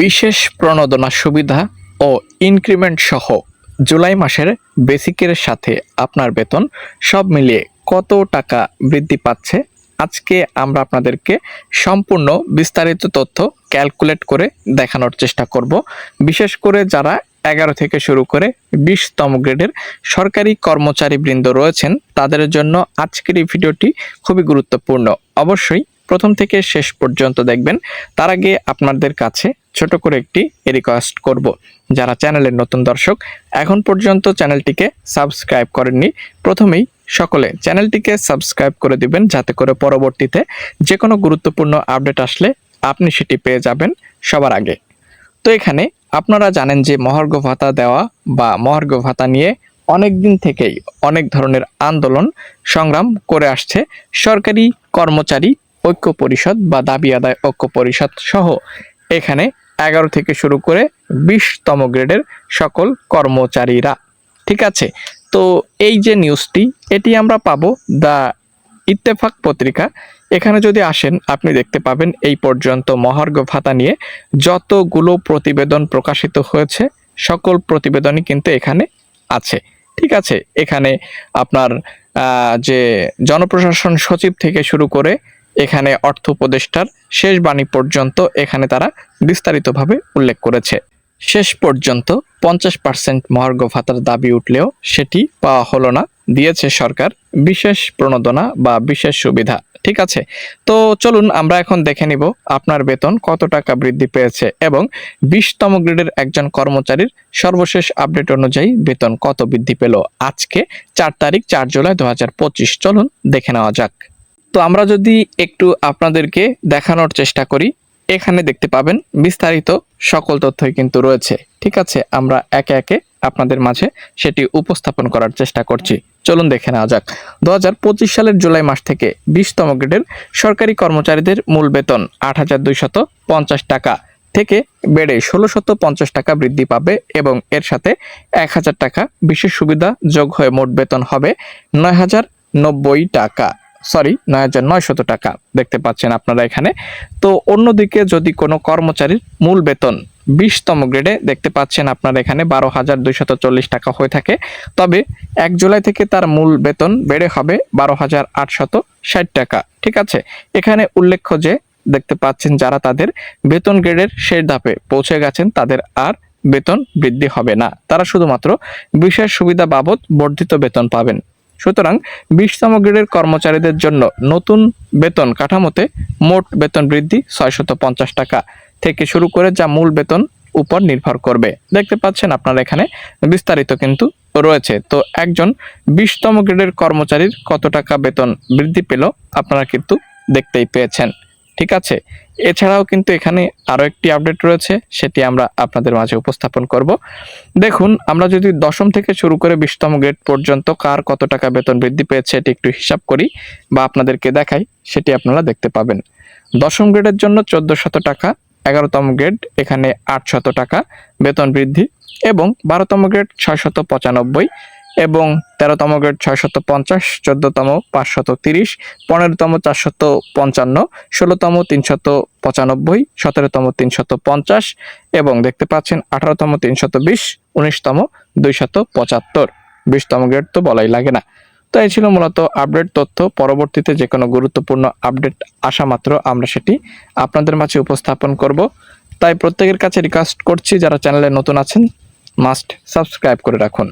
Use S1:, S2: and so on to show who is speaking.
S1: বিশেষ প্রণোদনা সুবিধা ও ইনক্রিমেন্ট সহ জুলাই মাসের বেসিকের সাথে আপনার বেতন সব মিলিয়ে কত টাকা বৃদ্ধি পাচ্ছে? আজকে আমরা আপনাদেরকে সম্পূর্ণ বিস্তারিত তথ্য ক্যালকুলেট করে দেখানোর চেষ্টা করব। বিশেষ করে যারা এগারো থেকে শুরু করে বিশতম গ্রেডের সরকারি কর্মচারীবৃন্দ রয়েছেন, তাদের জন্য আজকের এই ভিডিওটি খুবই গুরুত্বপূর্ণ। অবশ্যই প্রথম থেকে শেষ পর্যন্ত দেখবেন। তার আগে আপনাদের কাছে ছোট করে একটি রিকোয়েস্ট করব, যারা চ্যানেলের নতুন দর্শক, এখন পর্যন্ত চ্যানেলটিকে সাবস্ক্রাইব করেননি, প্রথমেই সকলে চ্যানেলটিকে সাবস্ক্রাইব করে দিবেন, যাতে করে পরবর্তীতে যে কোনো গুরুত্বপূর্ণ আপডেট আসলে আপনি সেটি পেয়ে যাবেন সবার আগে। তো এখানে আপনারা জানেন যে মহার্ঘ ভাতা দেওয়া বা মহার্ঘ ভাতা নিয়ে অনেক দিন থেকেই অনেক ধরনের আন্দোলন সংগ্রাম করে আসছে সরকারি কর্মচারী ঐক্য পরিষদ বা দাবি আদায় ঐক্য পরিষদ সহ এখানে এগারো থেকে শুরু করে বিশতম গ্রেডের সকল কর্মচারীরা। ঠিক আছে? তো এই যে নিউজটি, এটি আমরা পাবো দ্য ইত্তেফাক পত্রিকা। এখানে যদি আসেন, আপনি দেখতে পাবেন এই পর্যন্ত মহার্ঘ ভাতা নিয়ে যতগুলো প্রতিবেদন প্রকাশিত হয়েছে, সকল প্রতিবেদনই কিন্তু এখানে আছে। ঠিক আছে? এখানে আপনার যে জনপ্রশাসন সচিব থেকে শুরু করে এখানে অর্থ উপদেষ্টার শেষ বাণী পর্যন্ত এখানে তারা বিস্তারিতভাবে উল্লেখ করেছে। শেষ পর্যন্ত পঞ্চাশ পার্সেন্ট মহার্ঘ ভাতার দাবি উঠলেও সেটি পাওয়া হলো না, দিয়েছে সরকার বিশেষ প্রণোদনা বা বিশেষ সুবিধা। ঠিক আছে, তো চলুন আমরা এখন দেখে নিব আপনার বেতন কত টাকা বৃদ্ধি পেয়েছে এবং বিশতম গ্রেডের একজন কর্মচারীর সর্বশেষ আপডেট অনুযায়ী বেতন কত বৃদ্ধি পেল। আজকে চার তারিখ, চার জুলাই দু হাজার পঁচিশ। চলুন দেখে নেওয়া যাক। তো আমরা যদি একটু আপনাদেরকে দেখানোর চেষ্টা করি, এখানে দেখতে পাবেন বিস্তারিত সকল তথ্যই কিন্তু রয়েছে। ঠিক আছে, আমরা একে একে আপনাদের মাঝে সেটি উপস্থাপন করার চেষ্টা করছি। চলুন দেখে নেওয়া যাক। দু হাজার পঁচিশ সালের জুলাই মাস থেকে বিশতম গ্রেডের সরকারি কর্মচারীদের মূল বেতন আট হাজার টাকা থেকে বেড়ে ষোলোশত পঞ্চাশ টাকা বৃদ্ধি পাবে এবং এর সাথে এক হাজার টাকা বিশেষ সুবিধা যোগ হয়ে মোট বেতন হবে নয় হাজার নব্বই টাকা। সরি নয় হাজার নয়শত টাকা দেখতে পাচ্ছেন আপনারা এখানে। তো অন্যদিকে যদি কোনো কর্মচারীর মূল বেতন বিশতম গ্রেডে দেখতে পাচ্ছেন আপনারা এখানে বারো হাজার দুইশত চল্লিশ টাকা হয়ে থাকে। তবে এক জুলাই থেকে তার মূল বেতন বেড়ে হবে বারো হাজার আটশত ষাট টাকা, ঠিক আছে? এখানে উল্লেখ্য যে দেখতে পাচ্ছেন যারা তাদের বেতন গ্রেডের শেষ ধাপে পৌঁছে গেছেন, তাদের আর বেতন বৃদ্ধি হবে না। তারা শুধুমাত্র বিশেষ সুবিধা বাবদ বর্ধিত বেতন পাবেন। সুতরাং বিশতম গ্রেডের কর্মচারীদের জন্য নতুন বেতন কাঠামোতে মোট বেতন বৃদ্ধি ছয়শত পঞ্চাশ টাকা থেকে শুরু করে যা মূল বেতন উপর নির্ভর করবে। দেখতে পাচ্ছেন আপনারা এখানে বিস্তারিত কিন্তু রয়েছে। তো একজন বিশতম গ্রেডের কর্মচারীর কত টাকা বেতন বৃদ্ধি পেল আপনারা কিন্তু দেখতেই পেয়েছেন। ঠিক আছে? এছাড়াও কিন্তু এখানে আরও একটি আপডেট রয়েছে, সেটি আমরা আপনাদের মাঝে উপস্থাপন করব। দেখুন, আমরা যদি দশম থেকে শুরু করে বিশতম গ্রেড পর্যন্ত কার কত টাকা বেতন বৃদ্ধি পেয়েছে, এটি একটু হিসাব করি বা আপনাদেরকে দেখাই, সেটি আপনারা দেখতে পাবেন। দশম গ্রেডের জন্য চোদ্দ শত টাকা, এগারোতম গ্রেড এখানে আটশত টাকা বেতন বৃদ্ধি এবং বারোতম গ্রেড ছয়শত পঁচানব্বই এবং তেরোতম গ্রেড ছয়শত পঞ্চাশ, চোদ্দতম পাঁচশত তিরিশ, পনেরোতম চারশত পঞ্চান্ন, ষোলোতম তিনশত পঁচানব্বই, সতেরোতম তিনশত পঞ্চাশ এবং দেখতে পাচ্ছেন আঠারোতম তিনশত বিশ, উনিশতম দুইশত পঁচাত্তর। বিশতম গ্রেড তো বলাই লাগে না। তো এই ছিল মূলত আপডেট তথ্য। পরবর্তীতে যে কোনো গুরুত্বপূর্ণ আপডেট আসা মাত্র আমরা সেটি আপনাদের মাঝে উপস্থাপন করব। তাই প্রত্যেকের কাছে রিকোয়েস্ট করছি, যারা চ্যানেলে নতুন আছেন, মাস্ট সাবস্ক্রাইব করে রাখুন।